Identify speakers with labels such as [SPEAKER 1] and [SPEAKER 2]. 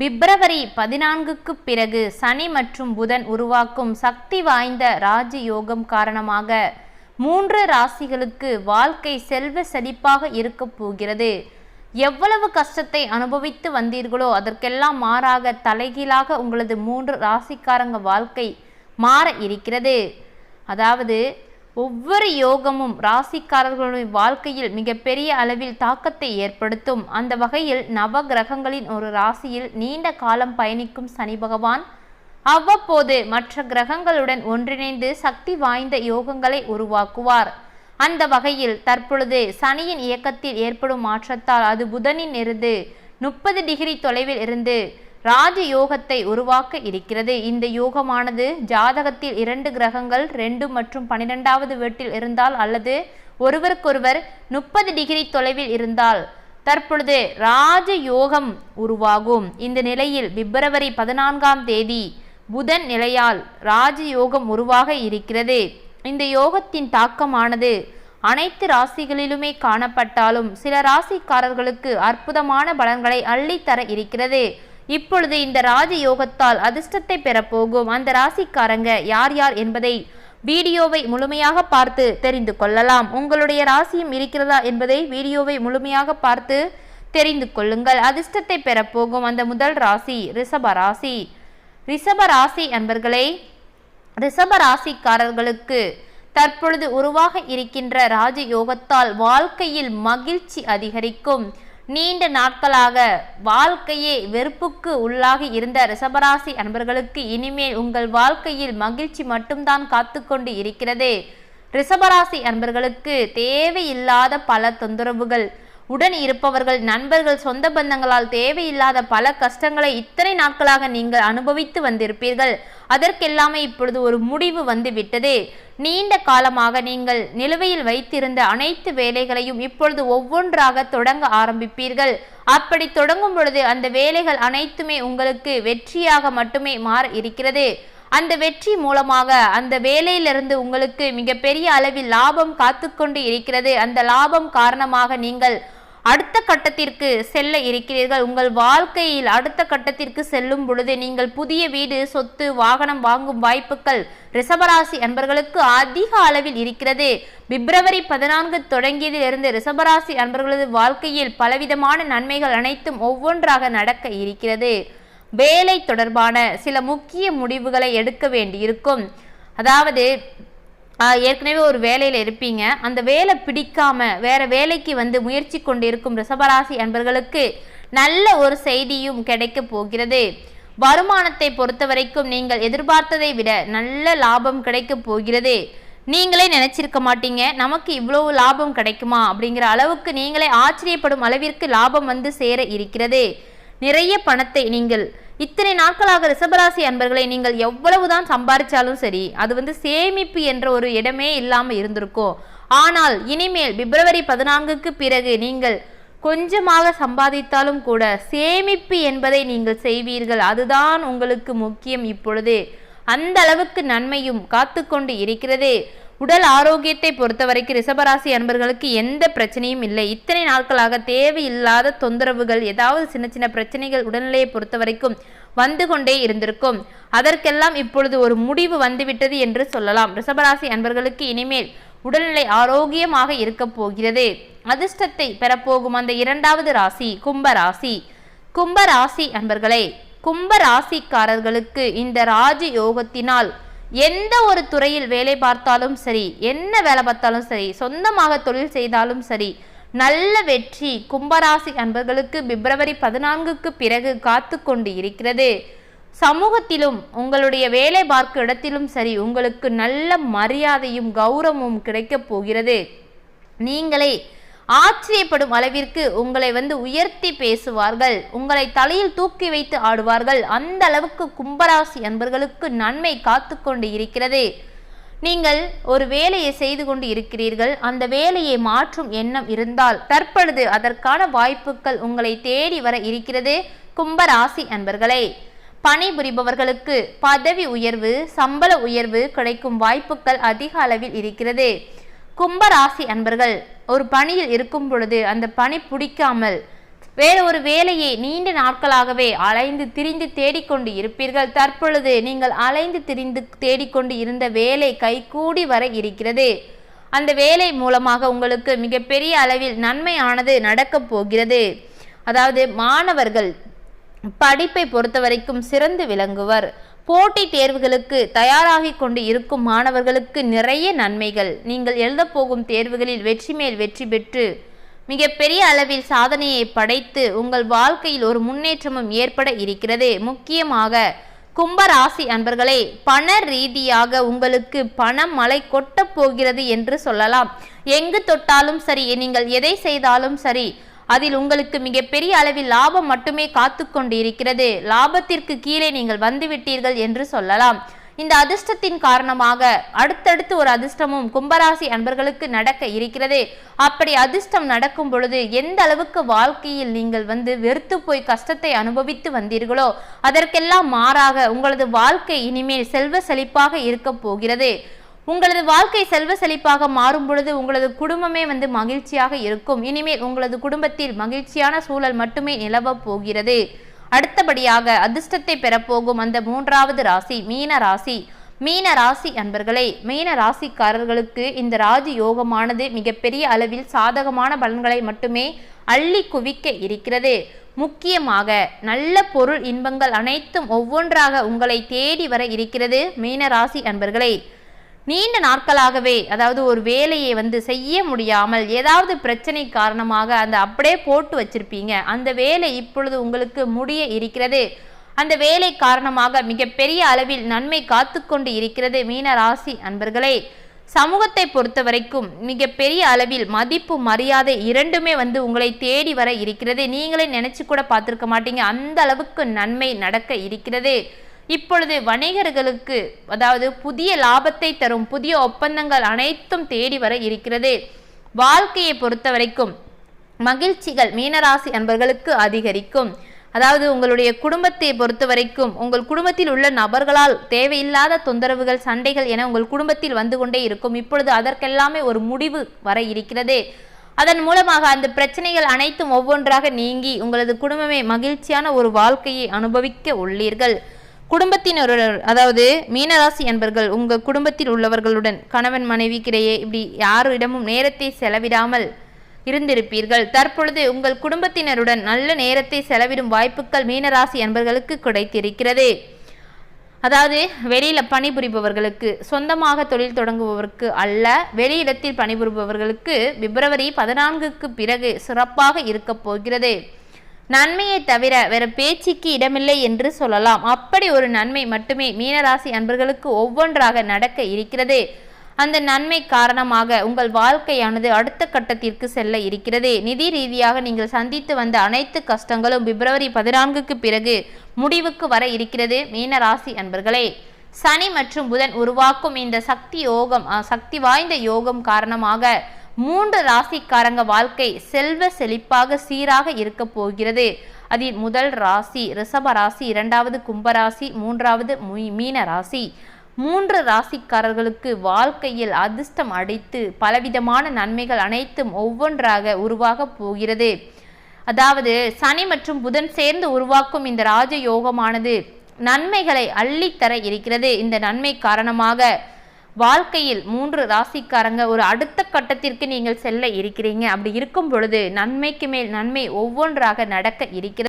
[SPEAKER 1] பிப்ரவரி பதினான்குக்கு பிறகு சனி மற்றும் புதன் உருவாக்கும் சக்தி வாய்ந்த ராஜ யோகம் காரணமாக மூன்று ராசிகளுக்கு வாழ்க்கை செல்வ செழிப்பாக இருக்கப் போகிறது. எவ்வளவு கஷ்டத்தை அனுபவித்து வந்தீர்களோ அதற்கெல்லாம் மாறாக தலைகீழாக உங்களது மூன்று ராசிக்காரங்க வாழ்க்கை மாற இருக்கிறது. அதாவது ஒவ்வொரு யோகமும் ராசிக்காரர்களுடைய வாழ்க்கையில் மிகப்பெரிய அளவில் தாக்கத்தை ஏற்படுத்தும். அந்த வகையில் நவ கிரகங்களின் ஒரு ராசியில் நீண்ட காலம் பயணிக்கும் சனி பகவான் அவ்வப்போது மற்ற கிரகங்களுடன் ஒன்றிணைந்து சக்தி வாய்ந்த யோகங்களை உருவாக்குவார். அந்த வகையில் தற்பொழுது சனியின் இயக்கத்தில் ஏற்படும் மாற்றத்தால் அது புதனின் இருந்து முப்பது டிகிரி தொலைவில் இருந்து ராஜ யோகத்தை உருவாக்க இருக்கிறது. இந்த யோகமானது ஜாதகத்தில் இரண்டு கிரகங்கள் ரெண்டு மற்றும் பன்னிரெண்டாவது வீட்டில் இருந்தால் அல்லது ஒருவருக்கொருவர் முப்பது டிகிரி தொலைவில் இருந்தால் தற்பொழுது ராஜ யோகம் உருவாகும். இந்த நிலையில் பிப்ரவரி பதினான்காம் தேதி புதன் நிலையால் ராஜ யோகம் உருவாக இருக்கிறது. இந்த யோகத்தின் தாக்கமானது அனைத்து ராசிகளிலுமே காணப்பட்டாலும் சில ராசிக்காரர்களுக்கு அற்புதமான பலன்களை அள்ளித்தர இருக்கிறது. இப்பொழுது இந்த ராஜ யோகத்தால் அதிர்ஷ்டத்தை பெறப்போகும் அந்த ராசிக்காரங்க யார் யார் என்பதை வீடியோவை முழுமையாக பார்த்து தெரிந்து கொள்ளலாம். உங்களுடைய ராசியும் இருக்கிறதா என்பதை வீடியோவை முழுமையாக பார்த்து தெரிந்து கொள்ளுங்கள். அதிர்ஷ்டத்தை பெறப்போகும் அந்த முதல் ராசி ரிஷப ராசி. ரிஷப ராசி அன்பர்களே ரிஷப ராசிக்காரர்களுக்கு தற்பொழுது உருவாக இருக்கின்ற ராஜயோகத்தால் வாழ்க்கையில் மகிழ்ச்சி அதிகரிக்கும். நீண்ட நாட்களாக வாழ்க்கையே வெறுப்புக்கு உள்ளாகி இருந்த ரிஷபராசி அன்பர்களுக்கு இனிமேல் உங்கள் வாழ்க்கையில் மகிழ்ச்சி மட்டும்தான் காத்துக்கொண்டு இருக்கிறது. ரிஷபராசி அன்பர்களுக்கு தேவையில்லாத பல தொந்தரவுகள் உடன் இருப்பவர்கள் நண்பர்கள் சொந்த பந்தங்களால் தேவையில்லாத பல கஷ்டங்களை இத்தனை நாட்களாக நீங்கள் அனுபவித்து வந்திருப்பீர்கள். அதற்கெல்லாமே இப்பொழுது ஒரு முடிவு வந்துவிட்டது. நீண்ட காலமாக நீங்கள் நிலுவையில் வைத்திருந்த அனைத்து வேலைகளையும் இப்பொழுது ஒவ்வொன்றாக தொடங்க ஆரம்பிப்பீர்கள். அப்படி தொடங்கும் பொழுது அந்த வேலைகள் அனைத்துமே உங்களுக்கு வெற்றியாக மட்டுமே மாற இருக்கிறது. அந்த வெற்றி மூலமாக அந்த வேலையிலிருந்து உங்களுக்கு மிகப்பெரிய அளவில் லாபம் காத்துக்கொண்டு இருக்கிறது. அந்த லாபம் காரணமாக நீங்கள் அடுத்த கட்டத்திற்கு செல்ல இருக்கிறீர்கள். உங்கள் வாழ்க்கையில் அடுத்த கட்டத்திற்கு செல்லும் பொழுது நீங்கள் புதிய வீடு சொத்து வாகனம் வாங்கும் வாய்ப்புகள் ரிசபராசி அன்பர்களுக்கு அதிக அளவில் இருக்கிறது. பிப்ரவரி பதினான்கு தொடங்கியதிலிருந்து ரிசபராசி அன்பர்களது வாழ்க்கையில் பலவிதமான நன்மைகள் அனைத்தும் ஒவ்வொன்றாக நடக்க இருக்கிறது. வேலை தொடர்பான சில முக்கிய முடிவுகளை எடுக்க வேண்டியிருக்கும். அதாவது ஏற்கனவே ஒரு வேலையில் இருப்பீங்க. அந்த வேலை பிடிக்காம வேற வேலைக்கு வந்து முயற்சி கொண்டிருக்கும் ரிஷபராசி அன்பர்களுக்கு நல்ல ஒரு செய்தியும் கிடைக்க போகிறது. வருமானத்தை பொறுத்த வரைக்கும் நீங்கள் எதிர்பார்த்ததை விட நல்ல லாபம் கிடைக்க போகிறது. நீங்களே நினைச்சிருக்க மாட்டீங்க நமக்கு இவ்வளவு லாபம் கிடைக்குமா? அப்படிங்கிற அளவுக்கு நீங்களே ஆச்சரியப்படும் அளவிற்கு லாபம் வந்து சேர இருக்கிறது. நிறைய பணத்தை நீங்கள் இத்தனை நாட்களாக ரிஷபராசி அன்பர்களை நீங்கள் எவ்வளவுதான் சம்பாதிச்சாலும் சரி அது வந்து சேமிப்பு என்ற ஒரு இடமே இல்லாமல் இருந்திருக்கும். ஆனால் இனிமேல் பிப்ரவரி பதினான்குக்கு பிறகு நீங்கள் கொஞ்சமாக சம்பாதித்தாலும் கூட சேமிப்பு என்பதை நீங்கள் செய்வீர்கள். அதுதான் உங்களுக்கு முக்கியம் இப்பொழுது. அந்த அளவுக்கு நன்மையும் காத்துக்கொண்டு இருக்கிறது. உடல் ஆரோக்கியத்தை பொறுத்தவரைக்கும் ரிஷபராசி அன்பர்களுக்கு எந்த பிரச்சனையும் இல்லை. இத்தனை நாட்களாக தேவையில்லாத தொந்தரவுகள் ஏதாவது சின்ன சின்ன பிரச்சனைகள் உடல்நிலையை பொறுத்த வரைக்கும் வந்து கொண்டே இருந்திருக்கும். அதற்கெல்லாம் இப்பொழுது ஒரு முடிவு வந்துவிட்டது என்று சொல்லலாம். ரிஷபராசி அன்பர்களுக்கு இனிமேல் உடல்நிலை ஆரோக்கியமாக இருக்க போகிறது. அதிர்ஷ்டத்தை பெறப்போகும் அந்த இரண்டாவது ராசி கும்பராசி. கும்பராசி அன்பர்களே கும்ப ராசிக்காரர்களுக்கு இந்த ராஜ யோகத்தினால் எந்த ஒரு துறையில் வேலை பார்த்தாலும் சரி என்ன வேலை பார்த்தாலும் சரி சொந்தமாக தொழில் செய்தாலும் சரி நல்ல வெற்றி கும்பராசி அன்பர்களுக்கு பிப்ரவரி பதினான்குக்கு பிறகு காத்து கொண்டு இருக்கிறது. சமூகத்திலும் உங்களுடைய வேலை பார்க்கும் இடத்திலும் சரி உங்களுக்கு நல்ல மரியாதையும் கௌரவமும் கிடைக்கப் போகிறது. நீங்களே ஆச்சரியப்படும் அளவிற்கு உங்களை வந்து உயர்த்தி பேசுவார்கள். உங்களை தலையில் தூக்கி வைத்து ஆடுவார்கள். அந்த அளவுக்கு கும்பராசி அன்பர்களுக்கு நன்மை காத்து கொண்டு இருக்கிறது. நீங்கள் ஒரு வேலையை செய்து கொண்டு இருக்கிறீர்கள். அந்த வேலையை மாற்றும் எண்ணம் இருந்தால் தற்பொழுது அதற்கான வாய்ப்புகள் உங்களை தேடி வர இருக்கிறது கும்பராசி அன்பர்களே. பணிபுரிபவர்களுக்கு பதவி உயர்வு சம்பள உயர்வு கிடைக்கும் வாய்ப்புகள் அதிக அளவில் இருக்கிறது. கும்பராசி அன்பர்கள் ஒரு பணியில் இருக்கும் பொழுது அந்த பணி பிடிக்காமல் வேறு ஒரு வேலையை நீண்ட நாட்களாகவே அலைந்து திரிந்து தேடிக்கொண்டு இருப்பீர்கள். தற்பொழுது நீங்கள் அலைந்து திரிந்து தேடிக்கொண்டு இருந்த வேலை கைகூடி வர இருக்கிறது. அந்த வேலை மூலமாக உங்களுக்கு மிகப்பெரிய அளவில் நன்மையானது நடக்கப் போகிறது. அதாவது மாணவர்கள் படிப்பை பொறுத்தவரைக்கும் சிறந்து விளங்குவர். போட்டி தேர்வுகளுக்கு தயாராகி கொண்டு இருக்கும் மாணவர்களுக்கு நிறைய நன்மைகள். நீங்கள் எழுதப் போகும் தேர்வுகளில் வெற்றி மேல் வெற்றி பெற்று மிகப்பெரிய அளவில் சாதனையை படைத்து உங்கள் வாழ்க்கையில் ஒரு முன்னேற்றமும் ஏற்பட இருக்கிறது. முக்கியமாக கும்பராசி அன்பர்களே பண ரீதியாக உங்களுக்கு பணம் மழை கொட்டப் போகிறது என்று சொல்லலாம். எங்கு தொட்டாலும் சரி நீங்கள் எதை செய்தாலும் சரி அதில் உங்களுக்கு மிகப்பெரிய அளவில் லாபம் மட்டுமே காத்து கொண்டு இருக்கிறது லாபத்திற்கு கீழே நீங்கள் வந்துவிட்டீர்கள் என்று சொல்லலாம். இந்த அதிர்ஷ்டத்தின் காரணமாக அடுத்தடுத்து ஒரு அதிர்ஷ்டமும் கும்பராசி அன்பர்களுக்கு நடக்க இருக்கிறது. அப்படி அதிர்ஷ்டம் நடக்கும் பொழுது எந்த அளவுக்கு வாழ்க்கையில் நீங்கள் வந்து வெறுத்து போய் கஷ்டத்தை அனுபவித்து வந்தீர்களோ அதற்கெல்லாம் மாறாக உங்களது வாழ்க்கை இனிமேல் செல்வ செழிப்பாக இருக்க போகிறது. உங்களது வாழ்க்கை செல்வ செழிப்பாக மாறும் பொழுது உங்களது குடும்பமே வந்து மகிழ்ச்சியாக இருக்கும். இனிமேல் உங்களது குடும்பத்தில் மகிழ்ச்சியான சூழல் மட்டுமே நிலவப் போகிறது. அடுத்தபடியாக அதிர்ஷ்டத்தை பெறப்போகும் அந்த மூன்றாவது ராசி மீன ராசி. மீன ராசி அன்பர்களே மீன ராசிக்காரர்களுக்கு இந்த ராஜ யோகமானது மிகப்பெரிய அளவில் சாதகமான பலன்களை மட்டுமே அள்ளி குவிக்க இருக்கிறது. முக்கியமாக நல்ல பொருள் இன்பங்கள் அனைத்தும் ஒவ்வொன்றாக உங்களை தேடி வர இருக்கிறது மீன ராசி அன்பர்களே. நீண்ட நாட்களாகவே அதாவது ஒரு வேலையை வந்து செய்ய முடியாமல் ஏதாவது பிரச்சனை காரணமாக அந்த அப்படியே போட்டு வச்சிருப்பீங்க. அந்த வேலை இப்பொழுது உங்களுக்கு முடிய இருக்கிறது. அந்த வேலை காரணமாக மிகப்பெரிய அளவில் நன்மை காத்து கொண்டு இருக்கிறது மீன ராசி அன்பர்களே. சமூகத்தை பொறுத்த வரைக்கும் மிகப்பெரிய அளவில் மதிப்பு மரியாதை இரண்டுமே வந்து உங்களை தேடி வர இருக்கிறது. நீங்களே நினைச்சு கூட பார்த்துருக்க மாட்டீங்க. அந்த அளவுக்கு நன்மை நடக்க இருக்கிறது. இப்பொழுது வணிகர்களுக்கு அதாவது புதிய லாபத்தை தரும் புதிய ஒப்பந்தங்கள் அனைத்தும் தேடி வர இருக்கிறது. வாழ்க்கையை பொறுத்த வரைக்கும் மகிழ்ச்சிகள் மீனராசி அன்பர்களுக்கு அதிகரிக்கும். அதாவது உங்களுடைய குடும்பத்தை பொறுத்த வரைக்கும் உங்கள் குடும்பத்தில் உள்ள நபர்களால் தேவையில்லாத தொந்தரவுகள் சண்டைகள் என உங்கள் குடும்பத்தில் வந்து கொண்டே இருக்கும். இப்பொழுது அதற்கெல்லாமே ஒரு முடிவு வர இருக்கிறது. அதன் மூலமாக அந்த பிரச்சனைகள் அனைத்தும் ஒவ்வொன்றாக நீங்கி உங்களது குடும்பமே மகிழ்ச்சியான ஒரு வாழ்க்கையை அனுபவிக்க உள்ளீர்கள். குடும்பத்தினர் அதாவது மீனராசி அன்பர்கள் உங்கள் குடும்பத்தில் உள்ளவர்களுடன் கணவன் மனைவிக்கிடையே இப்படி யாரிடமும் நேரத்தை செலவிடாமல் இருந்திருப்பீர்கள். தற்பொழுது உங்கள் குடும்பத்தினருடன் நல்ல நேரத்தை செலவிடும் வாய்ப்புகள் மீனராசி அன்பர்களுக்கு கிடைத்திருக்கிறது. அதாவது வெளியில் பணிபுரிபவர்களுக்கு சொந்தமாக தொழில் தொடங்குபவருக்கு அல்ல வெளியிடத்தில் பணிபுரிபவர்களுக்கு பிப்ரவரி பதினான்குக்கு பிறகு சிறப்பாக இருக்கப் போகிறது. நன்மையை தவிர வேற பேச்சுக்கு இடமில்லை என்று சொல்லலாம். அப்படி ஒரு நன்மை மட்டுமே மீனராசி அன்பர்களுக்கு ஒவ்வொன்றாக நடக்க இருக்கிறது. அந்த நன்மை காரணமாக உங்கள் வாழ்க்கையானது அடுத்த கட்டத்திற்கு செல்ல இருக்கிறது. நிதி ரீதியாக நீங்கள் சந்தித்து வந்த அனைத்து கஷ்டங்களும் பிப்ரவரி பதினான்குக்கு பிறகு முடிவுக்கு வர இருக்கிறது மீனராசி அன்பர்களே. சனி மற்றும் புதன் உருவாக்கும் இந்த சக்தி யோகம் சக்தி வாய்ந்த யோகம் காரணமாக மூன்று ராசிக்காரங்க வாழ்க்கை செல்வ செழிப்பாக சீராக இருக்க போகிறது. அதில் முதல் ராசி ரிஷப ராசி இரண்டாவது கும்பராசி மூன்றாவது மீன ராசி. மூன்று ராசிக்காரர்களுக்கு வாழ்க்கையில் அதிர்ஷ்டம் அடித்து பலவிதமான நன்மைகள் அனைத்தும் ஒவ்வொன்றாக உருவாக போகிறது. அதாவது சனி மற்றும் புதன் சேர்ந்து உருவாக்கும் இந்த ராஜ யோகமானது நன்மைகளை அள்ளித்தர இருக்கிறது. இந்த நன்மை காரணமாக வாழ்க்கையில் மூன்று ராசிக்காரங்க ஒரு அடுத்த கட்டத்திற்கு நீங்கள் செல்ல இருக்கிறீங்க. அப்படி இருக்கும் பொழுது நன்மைக்கு மேல் நன்மை ஒவ்வொன்றாக நடக்க இருக்கிறது.